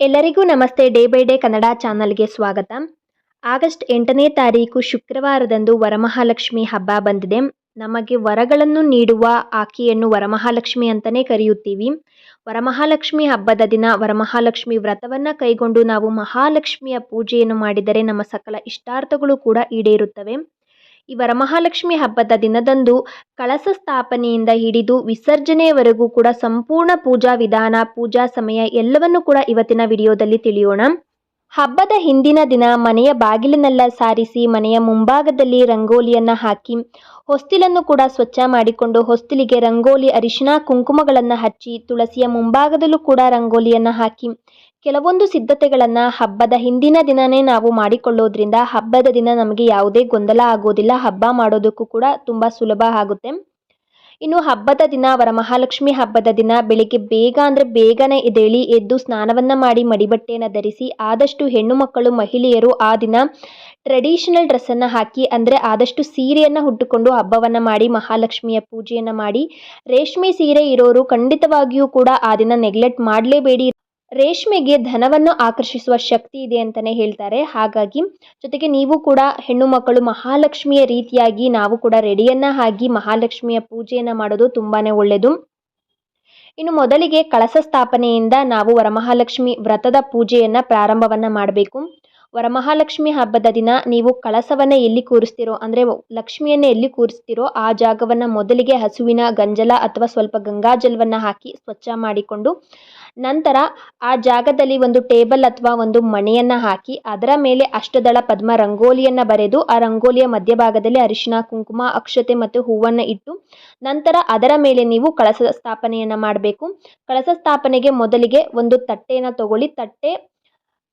ಎಲ್ಲರಿಗೂ ನಮಸ್ತೆ. Day by day Kannada ಚಾನಲ್ಗೆ ಸ್ವಾಗತ. ಆಗಸ್ಟ್ ಎಂಟನೇ ತಾರೀಕು ಶುಕ್ರವಾರದಂದು ವರಮಹಾಲಕ್ಷ್ಮಿ ಹಬ್ಬ ಬಂದಿದೆ. ನಮಗೆ ವರಗಳನ್ನು ನೀಡುವ ಆಕೆಯನ್ನು ವರಮಹಾಲಕ್ಷ್ಮಿ ಅಂತಲೇ ಕರೆಯುತ್ತೀವಿ. ವರಮಹಾಲಕ್ಷ್ಮಿ ಹಬ್ಬದ ದಿನ ವರಮಹಾಲಕ್ಷ್ಮಿ ವ್ರತವನ್ನು ಕೈಗೊಂಡು ನಾವು ಮಹಾಲಕ್ಷ್ಮಿಯ ಪೂಜೆಯನ್ನು ಮಾಡಿದರೆ ನಮ್ಮ ಸಕಲ ಇಷ್ಟಾರ್ಥಗಳು ಕೂಡ ಈಡೇರುತ್ತವೆ. ಈ ವರಮಹಾಲಕ್ಷ್ಮಿ ಹಬ್ಬದ ದಿನದಂದು ಕಳಸ ಸ್ಥಾಪನೆಯಿಂದ ಹಿಡಿದು ವಿಸರ್ಜನೆಯವರೆಗೂ ಕೂಡ ಸಂಪೂರ್ಣ ಪೂಜಾ ವಿಧಾನ, ಪೂಜಾ ಸಮಯ ಎಲ್ಲವನ್ನು ಕೂಡ ಇವತ್ತಿನ ವಿಡಿಯೋದಲ್ಲಿ ತಿಳಿಯೋಣ. ಹಬ್ಬದ ಹಿಂದಿನ ದಿನ ಮನೆಯ ಬಾಗಿಲಿನೆಲ್ಲ ಸಾರಿಸಿ ಮನೆಯ ಮುಂಭಾಗದಲ್ಲಿ ರಂಗೋಲಿಯನ್ನು ಹಾಕಿ ಹೊಸ್ತಿಲನ್ನು ಕೂಡ ಸ್ವಚ್ಛ ಮಾಡಿಕೊಂಡು ಹೊಸ್ತಿಲಿಗೆ ರಂಗೋಲಿ ಅರಿಶಿನ ಕುಂಕುಮಗಳನ್ನು ಹಚ್ಚಿ ತುಳಸಿಯ ಮುಂಭಾಗದಲ್ಲೂ ಕೂಡ ರಂಗೋಲಿಯನ್ನು ಹಾಕಿ ಕೆಲವೊಂದು ಸಿದ್ಧತೆಗಳನ್ನು ಹಬ್ಬದ ಹಿಂದಿನ ದಿನನೇ ನಾವು ಮಾಡಿಕೊಳ್ಳೋದ್ರಿಂದ ಹಬ್ಬದ ದಿನ ನಮಗೆ ಯಾವುದೇ ಗೊಂದಲ ಆಗೋದಿಲ್ಲ. ಹಬ್ಬ ಮಾಡೋದಕ್ಕೂ ಕೂಡ ತುಂಬ ಸುಲಭ ಆಗುತ್ತೆ. ಇನ್ನು ಹಬ್ಬದ ದಿನ, ವರಮಹಾಲಕ್ಷ್ಮಿ ಹಬ್ಬದ ದಿನ ಬೆಳಿಗ್ಗೆ ಬೇಗ ಅಂದರೆ ಬೇಗನೆ ಎದ್ದೇಳಿ ಎದ್ದು ಸ್ನಾನವನ್ನು ಮಾಡಿ ಮಡಿಬಟ್ಟೆಯನ್ನು ಧರಿಸಿ ಆದಷ್ಟು ಹೆಣ್ಣು ಮಕ್ಕಳು, ಮಹಿಳೆಯರು ಆ ದಿನ ಟ್ರೆಡಿಷನಲ್ ಡ್ರೆಸ್ಸನ್ನು ಹಾಕಿ ಅಂದರೆ ಆದಷ್ಟು ಸೀರೆಯನ್ನು ಹುಟ್ಟುಕೊಂಡು ಹಬ್ಬವನ್ನು ಮಾಡಿ, ಮಹಾಲಕ್ಷ್ಮಿಯ ಪೂಜೆಯನ್ನು ಮಾಡಿ, ರೇಷ್ಮೆ ಸೀರೆ ಇರೋರು ಖಂಡಿತವಾಗಿಯೂ ಕೂಡ ಆ ದಿನ ನೆಗ್ಲೆಕ್ಟ್ ಮಾಡಲೇಬೇಡಿ. ರೇಷ್ಮೆಗೆ ಧನವನ್ನು ಆಕರ್ಷಿಸುವ ಶಕ್ತಿ ಇದೆ ಅಂತಲೇ ಹೇಳ್ತಾರೆ. ಹಾಗಾಗಿ ಜೊತೆಗೆ ನೀವು ಕೂಡ ಹೆಣ್ಣು ಮಕ್ಕಳು ಮಹಾಲಕ್ಷ್ಮಿಯ ರೀತಿಯಾಗಿ ನಾವು ಕೂಡ ರೆಡಿಯನ್ನು ಆಗಿ ಮಹಾಲಕ್ಷ್ಮಿಯ ಪೂಜೆಯನ್ನು ಮಾಡೋದು ತುಂಬಾ ಒಳ್ಳೆಯದು ಇನ್ನು ಮೊದಲಿಗೆ ಕಳಸ ಸ್ಥಾಪನೆಯಿಂದ ನಾವು ವರಮಹಾಲಕ್ಷ್ಮಿ ವ್ರತದ ಪೂಜೆಯನ್ನು ಪ್ರಾರಂಭವನ್ನು ಮಾಡಬೇಕು. ವರಮಹಾಲಕ್ಷ್ಮಿ ಹಬ್ಬದ ದಿನ ನೀವು ಕಳಸವನ್ನು ಎಲ್ಲಿ ಕೂರಿಸ್ತಿರೋ, ಅಂದರೆ ಲಕ್ಷ್ಮಿಯನ್ನು ಎಲ್ಲಿ ಕೂರಿಸ್ತಿರೋ ಆ ಜಾಗವನ್ನು ಮೊದಲಿಗೆ ಹಸುವಿನ ಗಂಜಲ ಅಥವಾ ಸ್ವಲ್ಪ ಗಂಗಾಜಲವನ್ನು ಹಾಕಿ ಸ್ವಚ್ಛ ಮಾಡಿಕೊಂಡು ನಂತರ ಆ ಜಾಗದಲ್ಲಿ ಒಂದು ಟೇಬಲ್ ಅಥವಾ ಒಂದು ಮಣೆಯನ್ನು ಹಾಕಿ, ಅದರ ಮೇಲೆ ಅಷ್ಟದಳ ಪದ್ಮ ರಂಗೋಲಿಯನ್ನು ಬರೆದು, ಆ ರಂಗೋಲಿಯ ಮಧ್ಯಭಾಗದಲ್ಲಿ ಅರಿಶಿನ ಕುಂಕುಮ, ಅಕ್ಷತೆ ಮತ್ತು ಹೂವನ್ನು ಇಟ್ಟು, ನಂತರ ಅದರ ಮೇಲೆ ನೀವು ಕಳಸ ಸ್ಥಾಪನೆಯನ್ನು ಮಾಡಬೇಕು. ಕಳಸ ಸ್ಥಾಪನೆಗೆ ಮೊದಲಿಗೆ ಒಂದು ತಟ್ಟೆಯನ್ನು ತಗೊಳ್ಳಿ. ತಟ್ಟೆ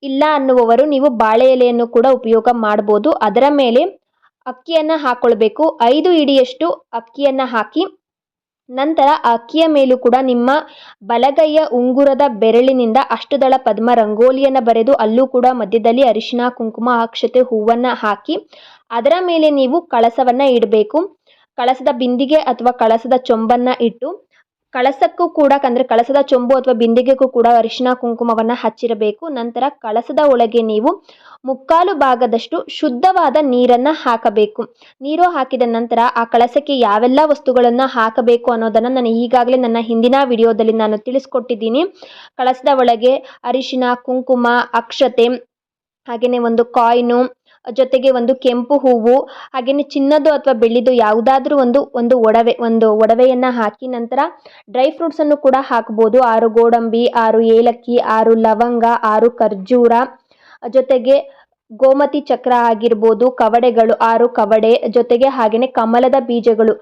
ಇಲ್ಲ ಅನ್ನುವವರು ನೀವು ಬಾಳೆ ಎಲೆಯನ್ನು ಕೂಡ ಉಪಯೋಗ ಮಾಡ್ಬೋದು. ಅದರ ಮೇಲೆ ಅಕ್ಕಿಯನ್ನು ಹಾಕ್ಕೊಳ್ಬೇಕು ಐದು ಇಡಿಯಷ್ಟು ಅಕ್ಕಿಯನ್ನು ಹಾಕಿ ನಂತರ ಅಕ್ಕಿಯ ಮೇಲೂ ಕೂಡ ನಿಮ್ಮ ಬಲಗೈಯ ಉಂಗುರದ ಬೆರಳಿನಿಂದ ಅಷ್ಟದಳ ಪದ್ಮ ರಂಗೋಲಿಯನ್ನು ಬರೆದು ಅಲ್ಲೂ ಕೂಡ ಮಧ್ಯದಲ್ಲಿ ಅರಿಶಿನ ಕುಂಕುಮ, ಅಕ್ಷತೆ ಹೂವನ್ನು ಹಾಕಿ ಅದರ ಮೇಲೆ ನೀವು ಕಳಸವನ್ನು ಇಡಬೇಕು. ಕಳಸದ ಬಿಂದಿಗೆ ಅಥವಾ ಕಳಸದ ಚೊಂಬನ್ನು ಇಟ್ಟು ಕಳಸಕ್ಕೂ ಕೂಡ ಅಂದರೆ ಕಳಸದ ಚೊಂಬು ಅಥವಾ ಬಿಂದಿಗೆಗೂ ಕೂಡ ಅರಿಶಿನ ಕುಂಕುಮವನ್ನು ಹಚ್ಚಿರಬೇಕು. ನಂತರ ಕಳಸದ ಒಳಗೆ ನೀವು ಮುಕ್ಕಾಲು ಭಾಗದಷ್ಟು ಶುದ್ಧವಾದ ನೀರನ್ನು ಹಾಕಬೇಕು. ನೀರು ಹಾಕಿದ ನಂತರ ಆ ಕಳಸಕ್ಕೆ ಯಾವೆಲ್ಲ ವಸ್ತುಗಳನ್ನು ಹಾಕಬೇಕು ಅನ್ನೋದನ್ನು ನಾನು ಈಗಾಗಲೇ ನನ್ನ ಹಿಂದಿನ ವಿಡಿಯೋದಲ್ಲಿ ನಾನು ತಿಳಿಸ್ಕೊಟ್ಟಿದ್ದೀನಿ. ಕಳಸದ ಒಳಗೆ ಅರಿಶಿನ, ಕುಂಕುಮ, ಅಕ್ಷತೆ ಹಾಗೆಯೇ ಒಂದು ಕಾಯಿನು ಜೊತೆಗೆ ಒಂದು ಕೆಂಪು ಹೂವು ಹಾಗೆಯೇ ಚಿನ್ನದ್ದು ಅಥವಾ ಬೆಳ್ಳಿದು ಯಾವುದಾದ್ರೂ ಒಂದು ಒಂದು ಒಡವೆ, ಒಂದು ಒಡವೆಯನ್ನು ಹಾಕಿ ನಂತರ ಡ್ರೈ ಫ್ರೂಟ್ಸನ್ನು ಕೂಡ ಹಾಕ್ಬೋದು. ಆರು ಗೋಡಂಬಿ, ಆರು ಏಲಕ್ಕಿ, ಆರು ಲವಂಗ, ಆರು ಖರ್ಜೂರ. ಜೊತೆಗೆ ಗೋಮತಿ ಚಕ್ರ ಆಗಿರ್ಬೋದು, ಕವಡೆಗಳು, ಆರು ಕವಡೆ ಜೊತೆಗೆ ಹಾಗೆಯೇ ಕಮಲದ ಬೀಜಗಳು.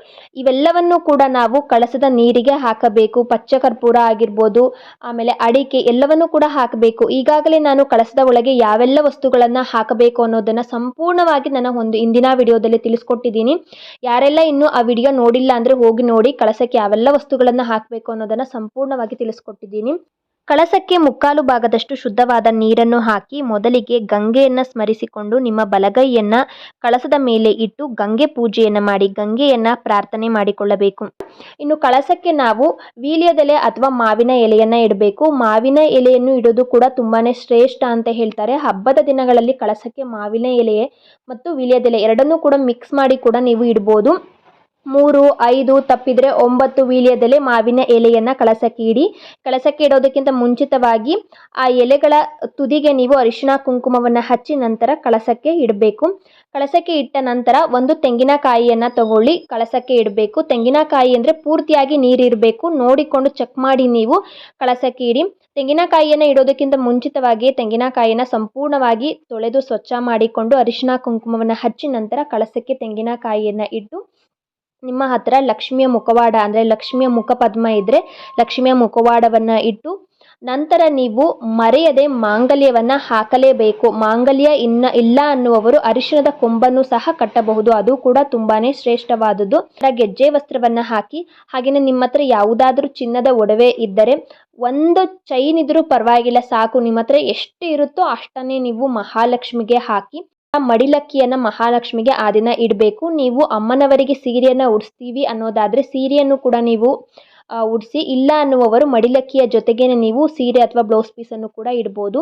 ಇವೆಲ್ಲವನ್ನು ಕೂಡ ನಾವು ಕಳಸದ ನೀರಿಗೆ ಹಾಕಬೇಕು. ಪಚ್ಚ ಕರ್ಪೂರ ಆಗಿರ್ಬೋದು, ಆಮೇಲೆ ಅಡಿಕೆ ಎಲ್ಲವನ್ನು ಕೂಡ ಹಾಕಬೇಕು. ಈಗಾಗಲೇ ನಾನು ಕಳಸದ ಒಳಗೆ ಯಾವೆಲ್ಲ ವಸ್ತುಗಳನ್ನು ಹಾಕಬೇಕು ಅನ್ನೋದನ್ನು ಸಂಪೂರ್ಣವಾಗಿ ನನ್ನ ಒಂದು ಇಂದಿನ ವಿಡಿಯೋದಲ್ಲಿ ತಿಳಿಸ್ಕೊಟ್ಟಿದ್ದೀನಿ. ಯಾರೆಲ್ಲ ಇನ್ನೂ ಆ ವಿಡಿಯೋ ನೋಡಿಲ್ಲ ಅಂದರೆ ಹೋಗಿ ನೋಡಿ ಕಳಸಕ್ಕೆ ಯಾವೆಲ್ಲ ವಸ್ತುಗಳನ್ನು ಹಾಕಬೇಕು ಅನ್ನೋದನ್ನು ಸಂಪೂರ್ಣವಾಗಿ ತಿಳಿಸ್ಕೊಟ್ಟಿದ್ದೀನಿ. ಕಳಸಕ್ಕೆ ಮುಕ್ಕಾಲು ಭಾಗದಷ್ಟು ಶುದ್ಧವಾದ ನೀರನ್ನು ಹಾಕಿ ಮೊದಲಿಗೆ ಗಂಗೆಯನ್ನು ಸ್ಮರಿಸಿಕೊಂಡು ನಿಮ್ಮ ಬಲಗೈಯನ್ನು ಕಳಸದ ಮೇಲೆ ಇಟ್ಟು ಗಂಗೆ ಪೂಜೆಯನ್ನು ಮಾಡಿ, ಗಂಗೆಯನ್ನು ಪ್ರಾರ್ಥನೆ ಮಾಡಿಕೊಳ್ಳಬೇಕು. ಇನ್ನು ಕಳಸಕ್ಕೆ ನಾವು ವೀಳ್ಯದೆಲೆ ಅಥವಾ ಮಾವಿನ ಎಲೆಯನ್ನು ಇಡಬೇಕು. ಮಾವಿನ ಎಲೆಯನ್ನು ಇಡೋದು ಕೂಡ ತುಂಬಾ ಶ್ರೇಷ್ಠ ಅಂತ ಹೇಳ್ತಾರೆ. ಹಬ್ಬದ ದಿನಗಳಲ್ಲಿ ಕಳಸಕ್ಕೆ ಮಾವಿನ ಎಲೆ ಮತ್ತು ವೀಳ್ಯದೆಲೆ ಎರಡನ್ನೂ ಕೂಡ ಮಿಕ್ಸ್ ಮಾಡಿ ಕೂಡ ನೀವು ಇಡ್ಬೋದು. ಮೂರು, ಐದು, ತಪ್ಪಿದರೆ ಒಂಬತ್ತು ವೀಳ್ಯದೆಲೆ ಮಾವಿನ ಎಲೆಯನ್ನು ಕಳಸಕ್ಕೆ ಇಡಿ ಕಳಸಕ್ಕೆ ಇಡೋದಕ್ಕಿಂತ ಮುಂಚಿತವಾಗಿ ಆ ಎಲೆಗಳ ತುದಿಗೆ ನೀವು ಅರಿಶಿನ ಕುಂಕುಮವನ್ನು ಹಚ್ಚಿ ನಂತರ ಕಳಸಕ್ಕೆ ಇಡಬೇಕು. ಕಳಸಕ್ಕೆ ಇಟ್ಟ ನಂತರ ಒಂದು ತೆಂಗಿನಕಾಯಿಯನ್ನು ತಗೊಳ್ಳಿ, ಕಳಸಕ್ಕೆ ಇಡಬೇಕು. ತೆಂಗಿನಕಾಯಿ ಅಂದರೆ ಪೂರ್ತಿಯಾಗಿ ನೀರಿರಬೇಕು. ನೋಡಿಕೊಂಡು ಚೆಕ್ ಮಾಡಿ ನೀವು ಕಳಸಕ್ಕೆ ಇಡಿ. ತೆಂಗಿನಕಾಯಿಯನ್ನು ಇಡೋದಕ್ಕಿಂತ ಮುಂಚಿತವಾಗಿ ತೆಂಗಿನಕಾಯಿಯನ್ನು ಸಂಪೂರ್ಣವಾಗಿ ತೊಳೆದು ಸ್ವಚ್ಛ ಮಾಡಿಕೊಂಡು ಅರಿಶಿನ ಕುಂಕುಮವನ್ನು ಹಚ್ಚಿ ನಂತರ ಕಳಸಕ್ಕೆ ತೆಂಗಿನಕಾಯಿಯನ್ನು ಇಟ್ಟು ನಿಮ್ಮ ಹತ್ತಿರ ಲಕ್ಷ್ಮಿಯ ಮುಖವಾಡ ಅಂದರೆ ಲಕ್ಷ್ಮಿಯ ಮುಖಪದ್ಮ ಇದ್ದರೆ ಲಕ್ಷ್ಮಿಯ ಮುಖವಾಡವನ್ನು ಇಟ್ಟು ನಂತರ ನೀವು ಮರೆಯದೆ ಮಾಂಗಲ್ಯವನ್ನು ಹಾಕಲೇಬೇಕು. ಮಾಂಗಲ್ಯ ಇನ್ನ ಇಲ್ಲ ಅನ್ನುವವರು ಅರಿಶಿಣದ ಕೊಂಬನ್ನು ಸಹ ಕಟ್ಟಬಹುದು. ಅದು ಕೂಡ ತುಂಬಾ ಶ್ರೇಷ್ಠವಾದದ್ದು. ಗೆಜ್ಜೆ ವಸ್ತ್ರವನ್ನು ಹಾಕಿ ಹಾಗೆಯೇ ನಿಮ್ಮ ಹತ್ರ ಯಾವುದಾದ್ರೂ ಚಿನ್ನದ ಒಡವೆ ಇದ್ದರೆ ಒಂದು ಚೈನ್ ಇದ್ರೂ ಪರವಾಗಿಲ್ಲ, ಸಾಕು. ನಿಮ್ಮ ಹತ್ರ ಎಷ್ಟು ಇರುತ್ತೋ ಅಷ್ಟನ್ನೇ ನೀವು ಮಹಾಲಕ್ಷ್ಮಿಗೆ ಹಾಕಿ ಮಡಿಲಕ್ಕಿಯನ್ನು ಮಹಾಲಕ್ಷ್ಮಿಗೆ ಆ ದಿನ ಇಡಬೇಕು. ನೀವು ಅಮ್ಮನವರಿಗೆ ಸೀರೆಯನ್ನು ಉಡಿಸ್ತೀವಿ ಅನ್ನೋದಾದರೆ ಸೀರೆಯನ್ನು ಕೂಡ ನೀವು ಉಡಿಸಿ, ಇಲ್ಲ ಅನ್ನುವವರು ಮಡಿಲಕ್ಕಿಯ ಜೊತೆಗೇನೆ ನೀವು ಸೀರೆ ಅಥವಾ ಬ್ಲೌಸ್ ಪೀಸನ್ನು ಕೂಡ ಇಡ್ಬೋದು.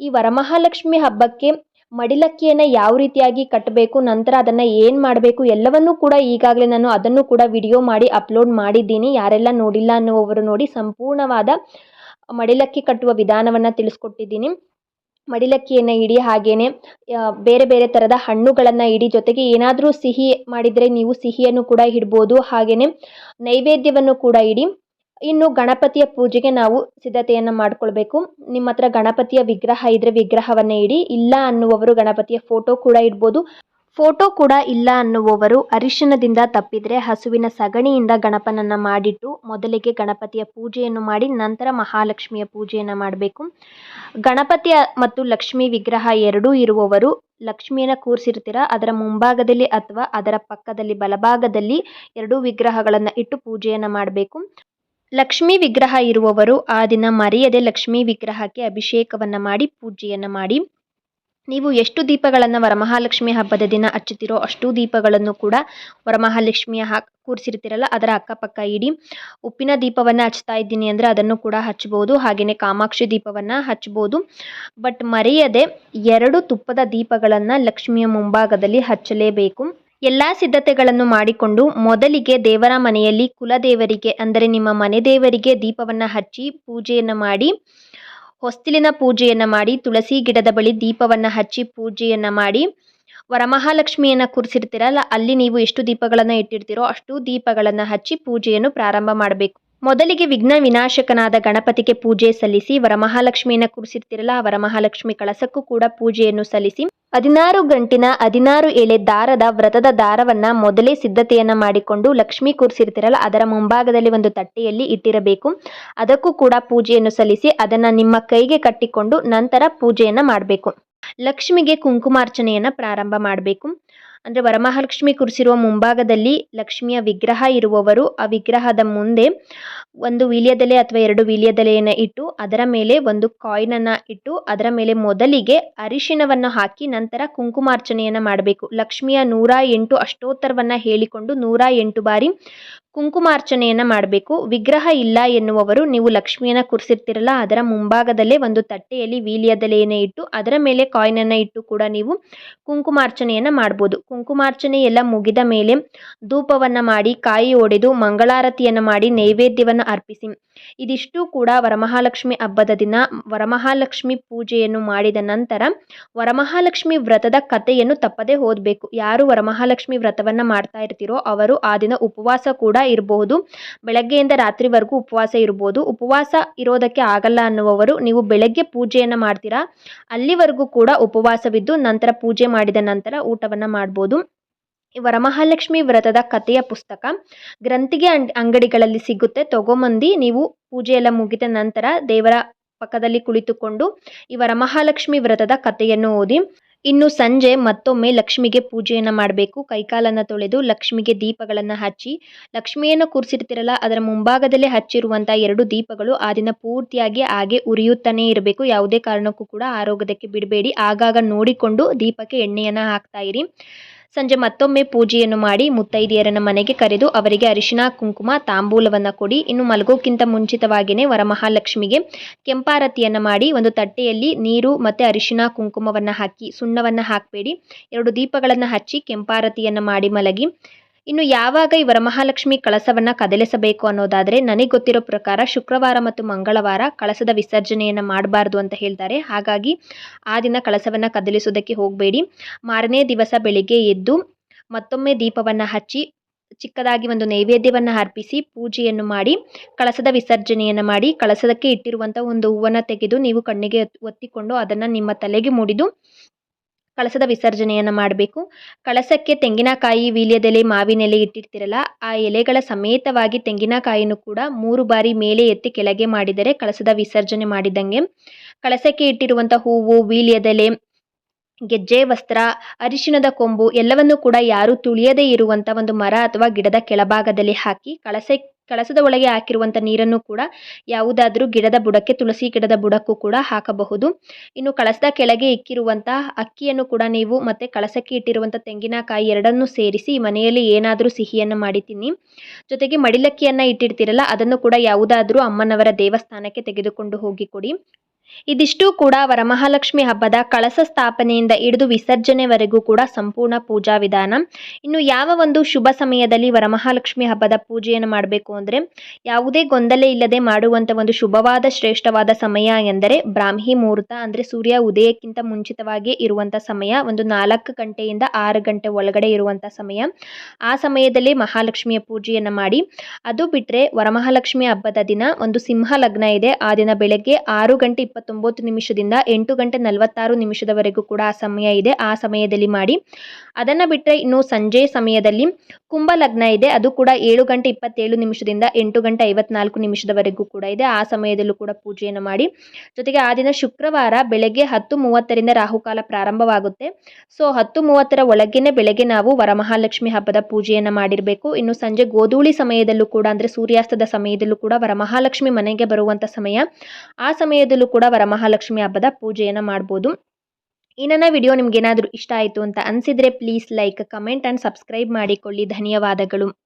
ಈ ವರಮಹಾಲಕ್ಷ್ಮಿ ಹಬ್ಬಕ್ಕೆ ಮಡಿಲಕ್ಕಿಯನ್ನು ಯಾವ ರೀತಿಯಾಗಿ ಕಟ್ಟಬೇಕು, ನಂತರ ಅದನ್ನು ಏನು ಮಾಡಬೇಕು ಎಲ್ಲವನ್ನೂ ಕೂಡ ಈಗಾಗಲೇ ನಾನು ಅದನ್ನು ಕೂಡ ವಿಡಿಯೋ ಮಾಡಿ ಅಪ್ಲೋಡ್ ಮಾಡಿದ್ದೀನಿ. ಯಾರೆಲ್ಲ ನೋಡಿಲ್ಲ ಅನ್ನುವವರು ನೋಡಿ ಸಂಪೂರ್ಣವಾದ ಮಡಿಲಕ್ಕಿ ಕಟ್ಟುವ ವಿಧಾನವನ್ನು ತಿಳಿಸ್ಕೊಟ್ಟಿದ್ದೀನಿ. ಮಡಿಲಕ್ಕಿಯನ್ನು ಇಡಿ ಹಾಗೆಯೇ ಬೇರೆ ಬೇರೆ ಥರದ ಹಣ್ಣುಗಳನ್ನು ಇಡಿ ಜೊತೆಗೆ ಏನಾದರೂ ಸಿಹಿ ಮಾಡಿದರೆ ನೀವು ಸಿಹಿಯನ್ನು ಕೂಡ ಇಡ್ಬೋದು. ಹಾಗೆಯೇ ನೈವೇದ್ಯವನ್ನು ಕೂಡ ಇಡಿ. ಇನ್ನು ಗಣಪತಿಯ ಪೂಜೆಗೆ ನಾವು ಸಿದ್ಧತೆಯನ್ನು ಮಾಡಿಕೊಳ್ಬೇಕು. ನಿಮ್ಮ ಹತ್ರ ಗಣಪತಿಯ ವಿಗ್ರಹ ಇದ್ದರೆ ವಿಗ್ರಹವನ್ನ ಇಡಿ. ಇಲ್ಲ ಅನ್ನುವವರು ಗಣಪತಿಯ ಫೋಟೋ ಕೂಡ ಇಡ್ಬೋದು. ಫೋಟೋ ಕೂಡ ಇಲ್ಲ ಅನ್ನುವವರು ಅರಿಶಿನದಿಂದ ತಪ್ಪಿದರೆ ಹಸುವಿನ ಸಗಣಿಯಿಂದ ಗಣಪನನ್ನು ಮಾಡಿಟ್ಟು ಮೊದಲಿಗೆ ಗಣಪತಿಯ ಪೂಜೆಯನ್ನು ಮಾಡಿ ನಂತರ ಮಹಾಲಕ್ಷ್ಮಿಯ ಪೂಜೆಯನ್ನು ಮಾಡಬೇಕು. ಗಣಪತಿಯ ಮತ್ತು ಲಕ್ಷ್ಮಿ ವಿಗ್ರಹ ಎರಡೂ ಇರುವವರು ಲಕ್ಷ್ಮಿಯನ್ನು ಕೂರಿಸಿರ್ತೀರ, ಅದರ ಮುಂಭಾಗದಲ್ಲಿ ಅಥವಾ ಅದರ ಪಕ್ಕದಲ್ಲಿ ಬಲಭಾಗದಲ್ಲಿ ಎರಡೂ ವಿಗ್ರಹಗಳನ್ನು ಇಟ್ಟು ಪೂಜೆಯನ್ನು ಮಾಡಬೇಕು. ಲಕ್ಷ್ಮೀ ವಿಗ್ರಹ ಇರುವವರು ಆ ದಿನ ಮರೆಯದೆ ಲಕ್ಷ್ಮೀ ವಿಗ್ರಹಕ್ಕೆ ಅಭಿಷೇಕವನ್ನು ಮಾಡಿ ಪೂಜೆಯನ್ನು ಮಾಡಿ ನೀವು ಎಷ್ಟು ದೀಪಗಳನ್ನು ವರಮಹಾಲಕ್ಷ್ಮಿ ಹಬ್ಬದ ದಿನ ಹಚ್ಚುತ್ತೀರೋ ಅಷ್ಟು ದೀಪಗಳನ್ನು ಕೂಡ ವರಮಹಾಲಕ್ಷ್ಮಿಯ ಹಾಕಿ ಕೂರಿಸಿರ್ತೀರಲ್ಲ ಅದರ ಅಕ್ಕಪಕ್ಕ ಇಡಿ ಉಪ್ಪಿನ ದೀಪವನ್ನು ಹಚ್ತಾ ಇದ್ದೀನಿ ಅಂದರೆ ಅದನ್ನು ಕೂಡ ಹಚ್ಬೋದು ಹಾಗೆಯೇ ಕಾಮಾಕ್ಷಿ ದೀಪವನ್ನು ಹಚ್ಬೋದು ಬಟ್ ಮರೆಯದೆ ಎರಡು ತುಪ್ಪದ ದೀಪಗಳನ್ನು ಲಕ್ಷ್ಮಿಯ ಮುಂಭಾಗದಲ್ಲಿ ಹಚ್ಚಲೇಬೇಕು. ಎಲ್ಲ ಸಿದ್ಧತೆಗಳನ್ನು ಮಾಡಿಕೊಂಡು ಮೊದಲಿಗೆ ದೇವರ ಮನೆಯಲ್ಲಿ ಕುಲದೇವರಿಗೆ, ಅಂದರೆ ನಿಮ್ಮ ಮನೆ ದೇವರಿಗೆ ದೀಪವನ್ನು ಹಚ್ಚಿ ಪೂಜೆಯನ್ನು ಮಾಡಿ ಹೊಸ್ತಿಲಿನ ಪೂಜೆಯನ್ನು ಮಾಡಿ, ತುಳಸಿ ಗಿಡದ ಬಳಿ ದೀಪವನ್ನು ಹಚ್ಚಿ ಪೂಜೆಯನ್ನು ಮಾಡಿ, ವರಮಹಾಲಕ್ಷ್ಮಿಯನ್ನು ಕೂರಿಸಿರ್ತೀರಲ್ಲ, ಅಲ್ಲಿ ನೀವು ಎಷ್ಟು ದೀಪಗಳನ್ನು ಇಟ್ಟಿರ್ತೀರೋ ಅಷ್ಟು ದೀಪಗಳನ್ನು ಹಚ್ಚಿ ಪೂಜೆಯನ್ನು ಪ್ರಾರಂಭ ಮಾಡಬೇಕು. ಮೊದಲಿಗೆ ವಿಘ್ನ ವಿನಾಶಕನಾದ ಗಣಪತಿಗೆ ಪೂಜೆ ಸಲ್ಲಿಸಿ, ವರಮಹಾಲಕ್ಷ್ಮಿಯನ್ನು ಕೂರಿಸಿರ್ತೀರಲ್ಲ, ಆ ವರಮಹಾಲಕ್ಷ್ಮಿ ಕಳಸಕ್ಕೂ ಕೂಡ ಪೂಜೆಯನ್ನು ಸಲ್ಲಿಸಿ ಹದಿನಾರು ಗಂಟಿನ ಹದಿನಾರು ಎಳೆ ದಾರದ ವ್ರತದ ದಾರವನ್ನ ಮೊದಲೇ ಸಿದ್ಧತೆಯನ್ನ ಮಾಡಿಕೊಂಡು ಲಕ್ಷ್ಮಿ ಕೂರಿಸಿರ್ತಿರಲ್ಲ, ಅದರ ಮುಂಭಾಗದಲ್ಲಿ ಒಂದು ತಟ್ಟೆಯಲ್ಲಿ ಇಟ್ಟಿರಬೇಕು. ಅದಕ್ಕೂ ಕೂಡ ಪೂಜೆಯನ್ನು ಸಲ್ಲಿಸಿ ಅದನ್ನ ನಿಮ್ಮ ಕೈಗೆ ಕಟ್ಟಿಕೊಂಡು ನಂತರ ಪೂಜೆಯನ್ನ ಮಾಡಬೇಕು. ಲಕ್ಷ್ಮಿಗೆ ಕುಂಕುಮಾರ್ಚನೆಯನ್ನ ಪ್ರಾರಂಭ ಮಾಡಬೇಕು. ಅಂದರೆ ವರಮಹಾಲಕ್ಷ್ಮಿ ಕೂರಿಸಿರುವ ಮುಂಭಾಗದಲ್ಲಿ ಲಕ್ಷ್ಮಿಯ ವಿಗ್ರಹ ಇರುವವರು, ಆ ವಿಗ್ರಹದ ಮುಂದೆ ಒಂದು ವೀಳ್ಯದೆಲೆ ಅಥವಾ ಎರಡು ವೀಳ್ಯದೆಲೆಯನ್ನು ಇಟ್ಟು, ಅದರ ಮೇಲೆ ಒಂದು ಕಾಯಿನನ್ನು ಇಟ್ಟು, ಅದರ ಮೇಲೆ ಮೊದಲಿಗೆ ಅರಿಶಿನವನ್ನು ಹಾಕಿ, ನಂತರ ಕುಂಕುಮಾರ್ಚನೆಯನ್ನು ಮಾಡಬೇಕು. ಲಕ್ಷ್ಮಿಯ ನೂರ ಎಂಟು ಅಷ್ಟೋತ್ತರವನ್ನು ಹೇಳಿಕೊಂಡು ನೂರ ಎಂಟು ಬಾರಿ ಕುಂಕುಮಾರ್ಚನೆಯನ್ನು ಮಾಡಬೇಕು. ವಿಗ್ರಹ ಇಲ್ಲ ಎನ್ನುವವರು ನೀವು ಲಕ್ಷ್ಮಿಯನ್ನು ಕೂರಿಸಿರ್ತೀರಲ್ಲ, ಅದರ ಮುಂಭಾಗದಲ್ಲೇ ಒಂದು ತಟ್ಟೆಯಲ್ಲಿ ವೀಲಿಯದಲೆಯನ್ನು ಇಟ್ಟು, ಅದರ ಮೇಲೆ ಕಾಯಿನನ್ನು ಇಟ್ಟು ಕೂಡ ನೀವು ಕುಂಕುಮಾರ್ಚನೆಯನ್ನು ಮಾಡ್ಬೋದು. ಕುಂಕುಮಾರ್ಚನೆ ಎಲ್ಲ ಮುಗಿದ ಮೇಲೆ ಧೂಪವನ್ನು ಮಾಡಿ, ಕಾಯಿ ಒಡೆದು, ಮಂಗಳಾರತಿಯನ್ನು ಮಾಡಿ, ನೈವೇದ್ಯವನ್ನು ಅರ್ಪಿಸಿ. ಇದಿಷ್ಟು ಕೂಡ ವರಮಹಾಲಕ್ಷ್ಮಿ ಹಬ್ಬದ ದಿನ. ವರಮಹಾಲಕ್ಷ್ಮಿ ಪೂಜೆಯನ್ನು ಮಾಡಿದ ನಂತರ ವರಮಹಾಲಕ್ಷ್ಮಿ ವ್ರತದ ಕಥೆಯನ್ನು ತಪ್ಪದೇ ಓದಬೇಕು. ಯಾರು ವರಮಹಾಲಕ್ಷ್ಮಿ ವ್ರತವನ್ನು ಮಾಡ್ತಾ ಇರ್ತೀರೋ, ಅವರು ಆ ದಿನ ಉಪವಾಸ ಕೂಡ ಇರಬಹುದು ಬೆಳಗ್ಗೆಯಿಂದ ರಾತ್ರಿವರೆಗೂ ಉಪವಾಸ ಇರಬಹುದು ಉಪವಾಸ ಇರೋದಕ್ಕೆ ಆಗಲ್ಲ ಅನ್ನುವವರು ನೀವು ಬೆಳಗ್ಗೆ ಪೂಜೆಯನ್ನು ಮಾಡ್ತೀರಾ? ಅಲ್ಲಿವರೆಗೂ ಕೂಡ ಉಪವಾಸವಿದ್ದು ನಂತರ ಪೂಜೆ ಮಾಡಿದ ನಂತರ ಊಟವನ್ನು ಮಾಡ್ಬೋದು. ವರಮಹಾಲಕ್ಷ್ಮಿ ವ್ರತದ ಕಥೆಯ ಪುಸ್ತಕ ಗ್ರಂಥಿಗೆ ಅಂಗಡಿಗಳಲ್ಲಿ ಸಿಗುತ್ತೆ. ತಗೊಂಬಂದು ನೀವು ಪೂಜೆಯೆಲ್ಲ ಮುಗಿದ ನಂತರ ದೇವರ ಪಕ್ಕದಲ್ಲಿ ಕುಳಿತುಕೊಂಡು ಈ ವರಮಹಾಲಕ್ಷ್ಮಿ ವ್ರತದ ಕಥೆಯನ್ನು ಓದಿ ಇನ್ನು ಸಂಜೆ ಮತ್ತೊಮ್ಮೆ ಲಕ್ಷ್ಮಿಗೆ ಪೂಜೆಯನ್ನು ಮಾಡಬೇಕು. ಕೈಕಾಲನ್ನು ತೊಳೆದು ಲಕ್ಷ್ಮಿಗೆ ದೀಪಗಳನ್ನು ಹಚ್ಚಿ, ಲಕ್ಷ್ಮಿಯನ್ನು ಕೂರಿಸಿರ್ತಿರಲ್ಲ, ಅದರ ಮುಂಭಾಗದಲ್ಲೇ ಹಚ್ಚಿರುವಂಥ ಎರಡು ದೀಪಗಳು ಆ ದಿನ ಪೂರ್ತಿಯಾಗಿ ಹಾಗೆ ಉರಿಯುತ್ತಾನೇ ಇರಬೇಕು. ಯಾವುದೇ ಕಾರಣಕ್ಕೂ ಕೂಡ ಆರೋಗ್ಯದಕ್ಕೆ ಬಿಡಬೇಡಿ. ಆಗಾಗ ನೋಡಿಕೊಂಡು ದೀಪಕ್ಕೆ ಎಣ್ಣೆಯನ್ನು ಹಾಕ್ತಾ ಇರಿ. ಸಂಜೆ ಮತ್ತೊಮ್ಮೆ ಪೂಜೆಯನ್ನು ಮಾಡಿ ಮುತ್ತೈದೆಯರನ್ನ ಮನೆಗೆ ಕರೆದು ಅವರಿಗೆ ಅರಿಶಿನ, ಕುಂಕುಮ, ತಾಂಬೂಲವನ್ನು ಕೊಡಿ. ಇನ್ನು ಮಲಗೋಕ್ಕಿಂತ ಮುಂಚಿತವಾಗಿಯೇ ವರಮಹಾಲಕ್ಷ್ಮಿಗೆ ಕೆಂಪಾರತಿಯನ್ನು ಮಾಡಿ ಒಂದು ತಟ್ಟೆಯಲ್ಲಿ ನೀರು ಮತ್ತು ಅರಿಶಿನ, ಕುಂಕುಮವನ್ನು ಹಾಕಿ, ಸುಣ್ಣವನ್ನು ಹಾಕಬೇಡಿ. ಎರಡು ದೀಪಗಳನ್ನು ಹಚ್ಚಿ ಕೆಂಪಾರತಿಯನ್ನು ಮಾಡಿ ಮಲಗಿ. ಇನ್ನು ಯಾವಾಗ ಈ ವರಮಹಾಲಕ್ಷ್ಮಿ ಕಳಸವನ್ನ ಕದಲಿಸಬೇಕು ಅನ್ನೋದಾದ್ರೆ ನನಗೆ ಗೊತ್ತಿರೋ ಪ್ರಕಾರ ಶುಕ್ರವಾರ ಮತ್ತು ಮಂಗಳವಾರ ಕಳಸದ ವಿಸರ್ಜನೆಯನ್ನು ಮಾಡಬಾರ್ದು ಅಂತ ಹೇಳ್ತಾರೆ. ಹಾಗಾಗಿ ಆ ದಿನ ಕಳಸವನ್ನ ಕದಲಿಸೋದಕ್ಕೆ ಹೋಗಬೇಡಿ. ಮಾರನೇ ದಿವಸ ಬೆಳಿಗ್ಗೆ ಎದ್ದು ಮತ್ತೊಮ್ಮೆ ದೀಪವನ್ನು ಹಚ್ಚಿ ಚಿಕ್ಕದಾಗಿ ಒಂದು ನೈವೇದ್ಯವನ್ನು ಅರ್ಪಿಸಿ ಪೂಜೆಯನ್ನು ಮಾಡಿ ಕಳಸದ ವಿಸರ್ಜನೆಯನ್ನು ಮಾಡಿ ಕಳಸದಕ್ಕೆ ಇಟ್ಟಿರುವಂಥ ಒಂದು ಹೂವನ್ನು ತೆಗೆದು ನೀವು ಕಣ್ಣಿಗೆ ಒತ್ತಿಕೊಂಡು ಅದನ್ನು ನಿಮ್ಮ ತಲೆಗೆ ಮುಡಿದು ಕಳಸದ ವಿಸರ್ಜನೆಯನ್ನು ಮಾಡಬೇಕು. ಕಳಸಕ್ಕೆ ತೆಂಗಿನಕಾಯಿ ವೀಳ್ಯದೆಲೆ ಮಾವಿನೆಲೆ ಇಟ್ಟಿರ್ತಿರಲ್ಲ, ಆ ಎಲೆಗಳ ಸಮೇತವಾಗಿ ತೆಂಗಿನಕಾಯಿನೂ ಕೂಡ ಮೂರು ಬಾರಿ ಮೇಲೆ ಎತ್ತಿ ಕೆಳಗೆ ಮಾಡಿದರೆ ಕಳಸದ ವಿಸರ್ಜನೆ ಮಾಡಿದಂಗೆ. ಕಳಸಕ್ಕೆ ಇಟ್ಟಿರುವಂಥ ಹೂವು, ವೀಳ್ಯದೆಲೆ, ಗೆಜ್ಜೆ, ವಸ್ತ್ರ, ಅರಿಶಿಣದ ಕೊಂಬು ಎಲ್ಲವನ್ನು ಕೂಡ ಯಾರು ತುಳಿಯದೇ ಇರುವಂಥ ಒಂದು ಮರ ಅಥವಾ ಗಿಡದ ಕೆಳಭಾಗದಲ್ಲಿ ಹಾಕಿ ಕಳಸ ಕಳಸದ ಒಳಗೆ ಹಾಕಿರುವಂಥ ನೀರನ್ನು ಕೂಡ ಯಾವುದಾದರೂ ಗಿಡದ ಬುಡಕ್ಕೆ, ತುಳಸಿ ಗಿಡದ ಬುಡಕ್ಕೂ ಕೂಡ ಹಾಕಬಹುದು. ಇನ್ನು ಕಳಸದ ಕೆಳಗೆ ಇಕ್ಕಿರುವಂತಹ ಅಕ್ಕಿಯನ್ನು ಕೂಡ ನೀವು ಮತ್ತೆ ಕಳಸಕ್ಕೆ ಇಟ್ಟಿರುವಂಥ ತೆಂಗಿನಕಾಯಿ ಎರಡನ್ನು ಸೇರಿಸಿ ಮನೆಯಲ್ಲಿ ಏನಾದರೂ ಸಿಹಿಯನ್ನು ಮಾಡಿ ತಿನ್ನಿ ಜೊತೆಗೆ ಮಡಿಲಕ್ಕಿಯನ್ನು ಇಟ್ಟಿರ್ತೀರಲ್ಲ, ಅದನ್ನು ಕೂಡ ಯಾವುದಾದರೂ ಅಮ್ಮನವರ ದೇವಸ್ಥಾನಕ್ಕೆ ತೆಗೆದುಕೊಂಡು ಹೋಗಿ ಕೊಡಿ. ಇದಿಷ್ಟು ಕೂಡ ವರಮಹಾಲಕ್ಷ್ಮಿ ಹಬ್ಬದ ಕಳಸ ಸ್ಥಾಪನೆಯಿಂದ ಹಿಡಿದು ವಿಸರ್ಜನೆವರೆಗೂ ಕೂಡ ಸಂಪೂರ್ಣ ಪೂಜಾ ವಿಧಾನ. ಇನ್ನು ಯಾವ ಒಂದು ಶುಭ ಸಮಯದಲ್ಲಿ ವರಮಹಾಲಕ್ಷ್ಮಿ ಹಬ್ಬದ ಪೂಜೆಯನ್ನು ಮಾಡಬೇಕು ಅಂದರೆ ಯಾವುದೇ ಗೊಂದಲ ಇಲ್ಲದೆ ಮಾಡುವಂಥ ಒಂದು ಶುಭವಾದ ಶ್ರೇಷ್ಠವಾದ ಸಮಯ ಎಂದರೆ ಬ್ರಾಹ್ಮಿ ಮುಹೂರ್ತ ಅಂದರೆ ಸೂರ್ಯ ಉದಯಕ್ಕಿಂತ ಮುಂಚಿತವಾಗಿ ಇರುವಂಥ ಸಮಯ, ಒಂದು ನಾಲ್ಕು ಗಂಟೆಯಿಂದ ಆರು ಗಂಟೆ ಒಳಗಡೆ ಇರುವಂಥ ಸಮಯ. ಆ ಸಮಯದಲ್ಲಿ ಮಹಾಲಕ್ಷ್ಮಿಯ ಪೂಜೆಯನ್ನು ಮಾಡಿ. ಅದು ಬಿಟ್ಟರೆ ವರಮಹಾಲಕ್ಷ್ಮಿ ಹಬ್ಬದ ದಿನ ಒಂದು ಸಿಂಹ ಲಗ್ನ ಇದೆ. ಆ ದಿನ ಬೆಳಗ್ಗೆ ಆರು ಗಂಟೆ ಇಪ್ಪತ್ತೊಂಬತ್ತು ನಿಮಿಷದಿಂದ ಎಂಟು ಗಂಟೆ ನಲವತ್ತಾರು ನಿಮಿಷದವರೆಗೂ ಕೂಡ ಆ ಸಮಯ ಇದೆ. ಆ ಸಮಯದಲ್ಲಿ ಮಾಡಿ. ಅದನ್ನು ಬಿಟ್ಟರೆ ಇನ್ನು ಸಂಜೆ ಸಮಯದಲ್ಲಿ ಕುಂಭ ಲಗ್ನ ಇದೆ. ಅದು ಕೂಡ ಏಳು ಗಂಟೆ ಇಪ್ಪತ್ತೇಳು ನಿಮಿಷದಿಂದ ಎಂಟು ಗಂಟೆ ಐವತ್ನಾಲ್ಕು ನಿಮಿಷದವರೆಗೂ ಕೂಡ ಇದೆ. ಆ ಸಮಯದಲ್ಲೂ ಕೂಡ ಪೂಜೆಯನ್ನು ಮಾಡಿ. ಜೊತೆಗೆ ಆ ದಿನ ಶುಕ್ರವಾರ ಬೆಳಗ್ಗೆ ಹತ್ತು ಮೂವತ್ತರಿಂದ ರಾಹುಕಾಲ ಪ್ರಾರಂಭವಾಗುತ್ತೆ. ಸೊ, ಹತ್ತು ಮೂವತ್ತರ ಒಳಗೇನೆ ಬೆಳಗ್ಗೆ ನಾವು ವರಮಹಾಲಕ್ಷ್ಮಿ ಹಬ್ಬದ ಪೂಜೆಯನ್ನು ಮಾಡಿರಬೇಕು. ಇನ್ನು ಸಂಜೆ ಗೋಧೂಳಿ ಸಮಯದಲ್ಲೂ ಕೂಡ ಅಂದರೆ ಸೂರ್ಯಾಸ್ತದ ಸಮಯದಲ್ಲೂ ಕೂಡ ವರಮಹಾಲಕ್ಷ್ಮಿ ಮನೆಗೆ ಬರುವಂಥ ಸಮಯ. ಆ ಸಮಯದಲ್ಲೂ ಕೂಡ ವರಮಹಾಲಕ್ಷ್ಮಿ ಹಬ್ಬದ ಪೂಜೆಯನ್ನು ಮಾಡ್ಬೋದು. ಈ ವಿಡಿಯೋ ನಿಮ್ಗೆ ಏನಾದರೂ ಇಷ್ಟ ಆಯಿತು ಅಂತ ಅನಿಸಿದರೆ please like comment and subscribe ಮಾಡಿಕೊಳ್ಳಿ. ಧನ್ಯವಾದಗಳು.